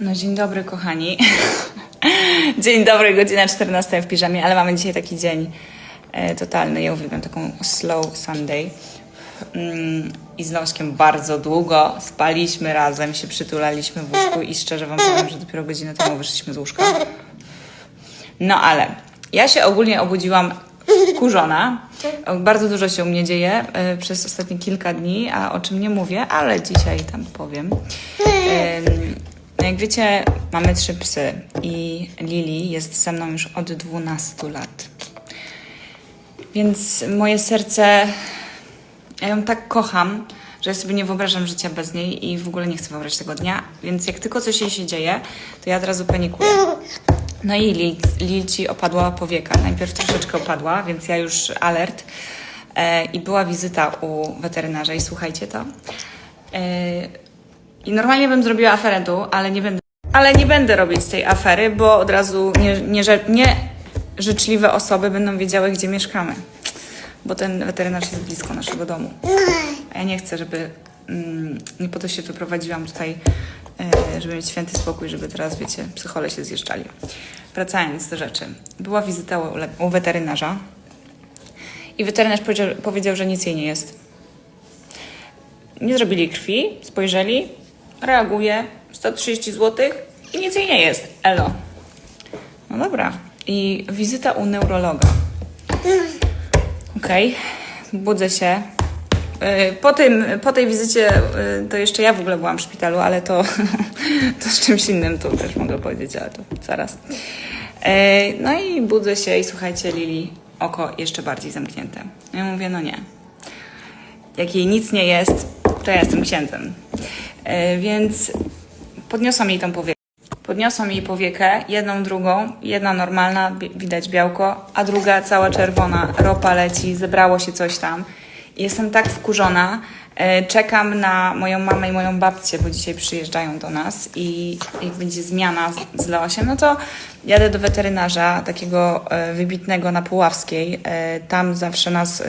No dzień dobry kochani. dzień dobry, godzina 14 w piżamie, ale mamy dzisiaj taki dzień e, totalny. Ja uwielbiam taką slow Sunday. Mm, I z Nośkiem bardzo długo spaliśmy razem, się przytulaliśmy w łóżku i szczerze wam powiem, że dopiero godzinę temu wyszliśmy z łóżka. No ale ja się ogólnie obudziłam wkurzona. Bardzo dużo się u mnie dzieje e, przez ostatnie kilka dni, a o czym nie mówię, ale dzisiaj tam powiem. Em, no jak wiecie, mamy trzy psy i Lili jest ze mną już od 12 lat. Więc moje serce, ja ją tak kocham, że ja sobie nie wyobrażam życia bez niej i w ogóle nie chcę wyobrazić tego dnia. Więc jak tylko coś jej się dzieje, to ja od razu panikuję. No i Lil, Lil ci opadła powieka. Najpierw troszeczkę opadła, więc ja już alert. E, I była wizyta u weterynarza i słuchajcie to. E, I normalnie bym zrobiła aferę tu, ale nie będę. Ale nie będę robić tej afery, bo od razu nie, nie, nie osoby będą wiedziały, gdzie mieszkamy. Bo ten weterynarz jest blisko naszego domu. A ja nie chcę, żeby. Mm, nie po to się wyprowadziłam tutaj, e, żeby mieć święty spokój, żeby teraz, wiecie, psychole się zjeżdżali. Wracając do rzeczy. Była wizyta u, u weterynarza i weterynarz powiedział, powiedział, że nic jej nie jest. Nie zrobili krwi, spojrzeli, reaguje, 130 zł i nic jej nie jest. Elo. No dobra. I wizyta u neurologa. Okej, budzę się. Yy, Po, tym, po tej wizycie yy, to jeszcze ja w ogóle byłam w szpitalu, ale to, to z czymś innym tu też mogę powiedzieć, ale to zaraz. Yy, No i budzę się i słuchajcie, Lili, oko jeszcze bardziej zamknięte. Ja mówię, no nie. Jak jej nic nie jest, to ja jestem księdzem. Yy, Więc podniosłam jej tą powiekę. Podniosłam jej powiekę, jedną, drugą, jedna normalna, widać białko, a druga cała czerwona, ropa leci, zebrało się coś tam. Jestem tak wkurzona. E, Czekam na moją mamę i moją babcię, bo dzisiaj przyjeżdżają do nas i jak będzie zmiana z- Leosiem, no to jadę do weterynarza, takiego e, wybitnego na Puławskiej. E, Tam zawsze nas e,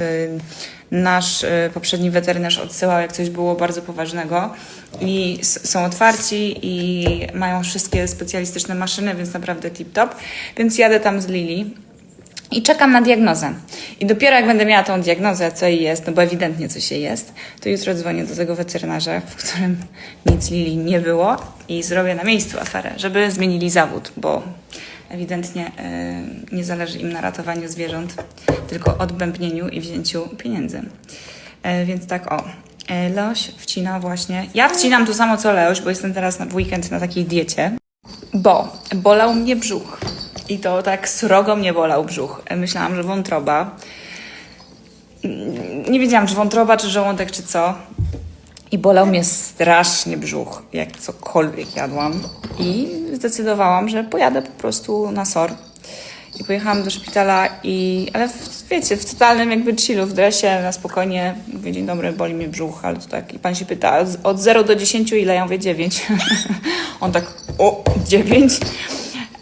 nasz e, poprzedni weterynarz odsyłał, jak coś było bardzo poważnego. I są otwarci i mają wszystkie specjalistyczne maszyny, więc naprawdę tip-top. Więc jadę tam z Lili. I czekam na diagnozę. I dopiero jak będę miała tą diagnozę, co jej jest, no bo ewidentnie coś jej jest, to jutro dzwonię do tego weterynarza, w którym nic Lili nie było i zrobię na miejscu aferę, żeby zmienili zawód, bo ewidentnie e, nie zależy im na ratowaniu zwierząt, tylko odbębnieniu i wzięciu pieniędzy. E, więc tak o. E, Leoś wcina właśnie. Ja wcinam to samo co Leoś, bo jestem teraz w weekend na takiej diecie. Bo bolał mnie brzuch. I to tak srogo mnie bolał brzuch. Myślałam, że wątroba. Nie wiedziałam, czy wątroba, czy żołądek, czy co. I bolał mnie strasznie brzuch, jak cokolwiek jadłam. I zdecydowałam, że pojadę po prostu na SOR. I pojechałam do szpitala i, ale w, wiecie, w totalnym jakby chillu, w dresie, na spokojnie. Mówię, dzień dobry, boli mnie brzuch, ale to tak. I pan się pyta, "A z- od 0 do 10 ile? Ja mówię, 9. On tak, o, 9.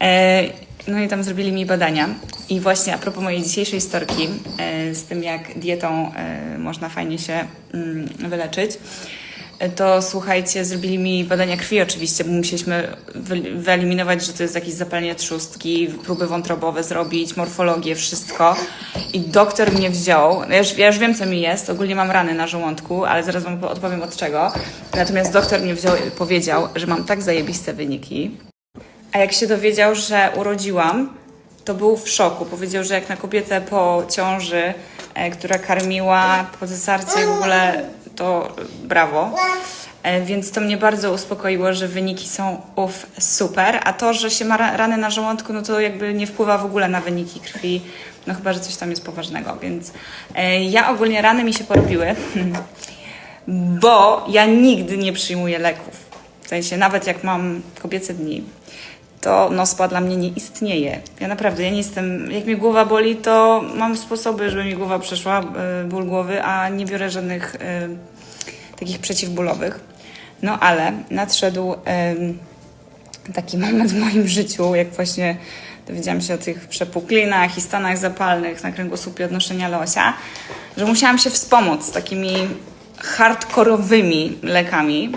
E, no i tam zrobili mi badania. I właśnie a propos mojej dzisiejszej storki, e, z tym jak dietą e, można fajnie się mm, wyleczyć, e, to słuchajcie, zrobili mi badania krwi oczywiście, bo musieliśmy wy- wyeliminować, że to jest jakieś zapalenie trzustki, próby wątrobowe zrobić, morfologię, wszystko. I doktor mnie wziął, no ja już, ja już wiem co mi jest, ogólnie mam rany na żołądku, ale zaraz wam odpowiem od czego. Natomiast doktor mnie wziął i powiedział, że mam tak zajebiste wyniki, a jak się dowiedział, że urodziłam, to był w szoku. Powiedział, że jak na kobietę po ciąży, e, która karmiła po cesarce w ogóle, to brawo. E, Więc to mnie bardzo uspokoiło, że wyniki są uf, super, a to, że się ma ra- rany na żołądku, no to jakby nie wpływa w ogóle na wyniki krwi, no chyba, że coś tam jest poważnego, więc e, ja ogólnie rany mi się porobiły, bo ja nigdy nie przyjmuję leków. W sensie, nawet jak mam kobiece dni, to nospa dla mnie nie istnieje. Ja naprawdę, ja nie jestem, jak mnie głowa boli, to mam sposoby, żeby mi głowa przeszła, y, ból głowy, a nie biorę żadnych y, takich przeciwbólowych. No ale nadszedł taki moment w moim życiu, jak właśnie dowiedziałam się o tych przepuklinach i stanach zapalnych na kręgosłupie odnoszenia losia, że musiałam się wspomóc takimi hardkorowymi lekami.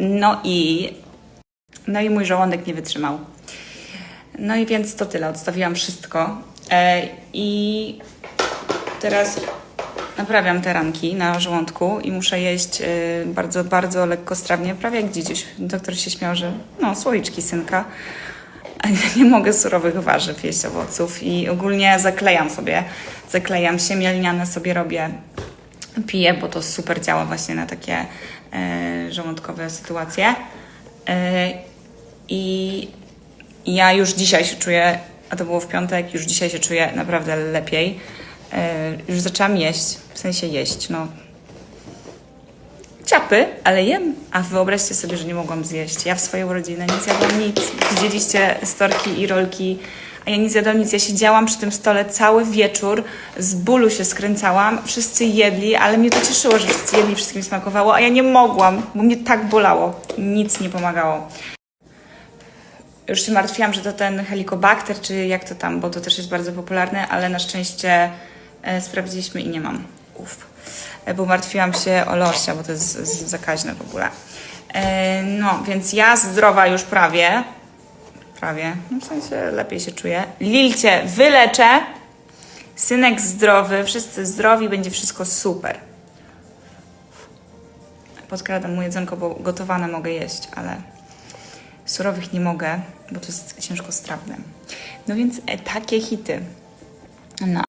No i, no i mój żołądek nie wytrzymał. No i więc to tyle, odstawiłam wszystko. E, I teraz naprawiam te ranki na żołądku i muszę jeść e, bardzo, bardzo lekkostrawnie, prawie jak dziś. Doktor się śmiał, że no, słoiczki synka. Nie mogę surowych warzyw jeść, owoców i ogólnie zaklejam sobie. Zaklejam się, mielniane sobie robię, piję, bo to super działa właśnie na takie e, żołądkowe sytuacje. I ja już dzisiaj się czuję, a to było w piątek, już dzisiaj się czuję naprawdę lepiej. E, już zaczęłam jeść, w sensie jeść, no. Ciapy, ale jem. A wyobraźcie sobie, że nie mogłam zjeść. Ja w swojej urodziny nie zjadłam nic. Widzieliście storki i rolki, a ja nie zjadłam nic. Ja siedziałam przy tym stole cały wieczór, z bólu się skręcałam. Wszyscy jedli, ale mnie to cieszyło, że wszyscy jedli, wszystkim smakowało, a ja nie mogłam, bo mnie tak bolało. Nic nie pomagało. Już się martwiłam, że to ten helikobakter, czy jak to tam, bo to też jest bardzo popularne, ale na szczęście e, sprawdziliśmy i nie mam. Uf. E, Bo martwiłam się o lorsia, bo to jest zakaźne w ogóle. E, no, więc ja zdrowa już prawie. Prawie. No, w sensie lepiej się czuję. Lilcie wyleczę. Synek zdrowy, wszyscy zdrowi, będzie wszystko super. Podkradam mu jedzonko, bo gotowane mogę jeść, ale surowych nie mogę, bo to jest ciężko strawne. No więc e, takie hity. No,